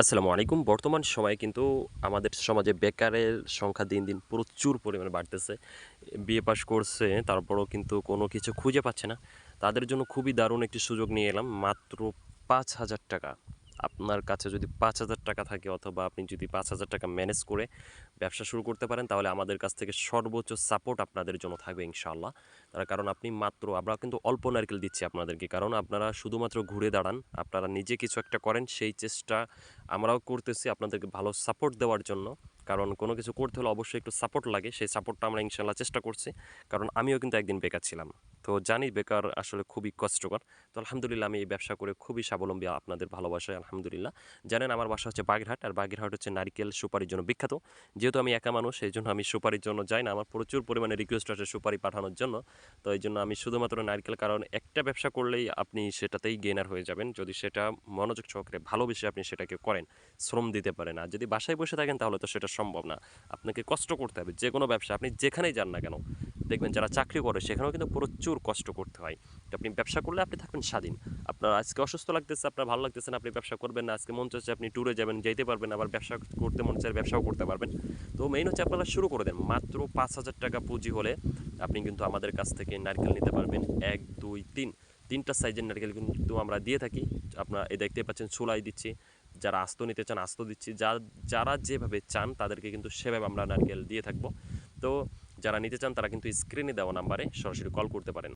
আসসালামু আলাইকুম। বর্তমান সময়ে কিন্তু আমাদের সমাজে বেকারের সংখ্যা দিন দিন প্রচুর পরিমাণে বাড়তেছে। বিএ পাস করছে, তারপরও কিন্তু কোনো কিছু খুঁজে পাচ্ছে না। তাদের জন্য খুবই দারুণ একটি সুযোগ নিয়ে এলাম। মাত্র পাঁচ হাজার টাকা। আপনার কাছে যদি পাঁচ হাজার টাকা থাকে অথবা আপনি যদি পাঁচ হাজার টাকা ম্যানেজ করে ব্যবসা শুরু করতে পারেন, তাহলে আমাদের কাছ থেকে সর্বোচ্চ সাপোর্ট আপনাদের জন্য থাকবে ইনশাআল্লাহ। তার কারণ আপনি মাত্র, আমরা কিন্তু অল্প নারকেল দিচ্ছি আপনাদেরকে, কারণ আপনারা শুধুমাত্র ঘুরে দাঁড়ান, আপনারা নিজে কিছু একটা করেন, সেই চেষ্টা আমরাও করতেছি আপনাদেরকে ভালো সাপোর্ট দেওয়ার জন্য। কারণ কোনো কিছু করতে হলে অবশ্যই একটু সাপোর্ট লাগে, সেই সাপোর্টটা আমরা ইনশাল্লাহ চেষ্টা করছি, কারণ আমিও কিন্তু একদিন বেকার ছিলাম। তো জানি বেকার আসলে খুবই কষ্টকর। তো আলহামদুলিল্লাহ আমি এই ব্যবসা করে খুবই স্বাবলম্বী আপনাদের ভালোবাসায়, আলহামদুলিল্লাহ। জানেন আমার বাসা হচ্ছে বাগেরহাট, আর বাগেরহাট হচ্ছে নারিকেল সুপারির জন্য বিখ্যাত। যেহেতু আমি একা মানুষ সেই জন্য আমি সুপারির জন্য যাই না। আমার প্রচুর পরিমাণে রিকোয়েস্ট আছে সুপারি পাঠানোর জন্য। তো এই জন্য আমি শুধুমাত্র নারিকেল, কারণ একটা ব্যবসা করলেই আপনি সেটাতেই গেনার হয়ে যাবেন। যদি সেটা মনোযোগ সহকারে ভালোবেসে আপনি সেটাকে করেন, শ্রম দিতে পারেন। আর যদি বাসায় বসে থাকেন, তাহলে তো সেটা সম্ভব না। আপনাকে কষ্ট করতে হবে। যে কোনো ব্যবসা, আপনি যেখানেই যান না কেন দেখবেন যারা চাকরি করে, সেখানেও কিন্তু প্রচুর কষ্ট করতে হয়। আপনি ব্যবসা করলে আপনি থাকবেন স্বাধীন। আপনার আজকে অসুস্থ লাগতেছে, আপনার ভালো লাগতেছে না, আপনি ব্যবসা করবেন না, আজকে মন চাচ্ছে আপনি ট্যুরে যাবেন যেতে পারবেন, আবার ব্যবসা করতে মন চায় ব্যবসাও করতে পারবেন। তো মেইন হচ্ছে আপনারা শুরু করে দেন। মাত্র পাঁচ হাজার টাকা পুঁজি হলে আপনি কিন্তু আমাদের কাছ থেকে নারকেল নিতে পারবেন। এক, দুই, তিন। তিনটা সাইজের নারকেল কিন্তু আমরা দিয়ে থাকি। আপনারা এই দেখতে পাচ্ছেন ছোলাই দিচ্ছি। যারা আস্ত নিতে চান, আস্ত দিচ্ছি। যা, যারা যেভাবে চান, তাদেরকে কিন্তু সেভাবে আমরা নারকেল দিয়ে থাকব। তো যারা নিতে চান তারা কিন্তু স্ক্রিনে দেওয়া নাম্বারে সরাসরি কল করতে পারেন।